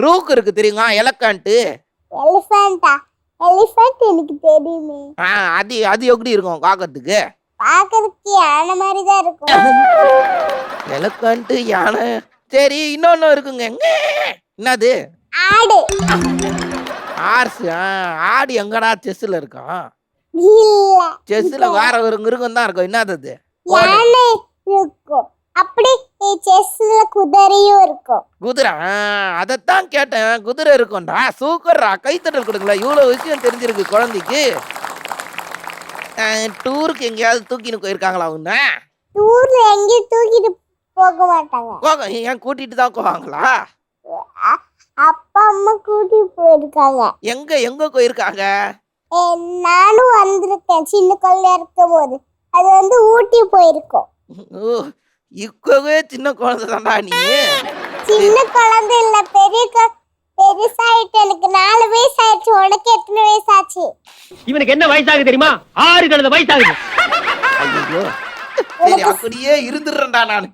Rook இருக்கு தெரியுமா? எலக்கான்ட்டு. Elephanta? Elephant எனக்கு தெரியுமே. ஆ அது அது எப்படி இருக்கும் பார்க்கறதுக்கு பார்க்கறதுக்கு யானை மாதிரி தான் இருக்கும். எலக்கான்ட்டு யானை. சரி இன்னொன்னு இருக்குங்க. எங்க? என்னது? ஆடு. ஆர்ஸ் ஆ ஆடு எங்கடா செஸ்ல இருக்கும் செஸ்ல வேற ஒரு மிருகம் தான் இருக்கும். என்னது அது யானை இருக்கும் அப்படி செஸ்ல குதிரையும் இருக்கும். குதிரை அதைத்தான் கேட்டேன். குதிரை இருக்கும்டா. சூக்கர்ரா கைத்தட்டல் கொடுக்கல. இவ்வளோ விஷயம் தெரிஞ்சிருக்கு குழந்தைக்கு. டூருக்கு எங்கேயாவது தூக்கின்னு போயிருக்காங்களா உன்ன? டூர்ல எங்கேயும் தூக்கிட்டு போக மாட்டாங்க. போக ஏன் கூட்டிட்டு தான் போவாங்களா? அப்பா அம்மா கூட்டிட்டு போயிருக்காங்க. எங்க எங்க போயிருக்காங்க? நானும் வந்திருக்கேன். சின்ன குழந்தையா இருக்கும் போது அது வந்து ஊட்டி போயிருக்கோம். இப்பவே சின்ன குழந்தை தான்டா நீ. சின்ன குழந்தை இல்ல பெரிய கு- பெருசாயிட்டு எனக்கு நாலு வயசு ஆயிடுச்சு உனக்கு எத்தனை வயசு ஆச்சு இவனுக்கு என்ன வயசாகுது தெரியுமா? ஆறு கழுத வயசாகுது. ஐயோ சரி அப்படியே இருந்துடுறேன்டா நான்.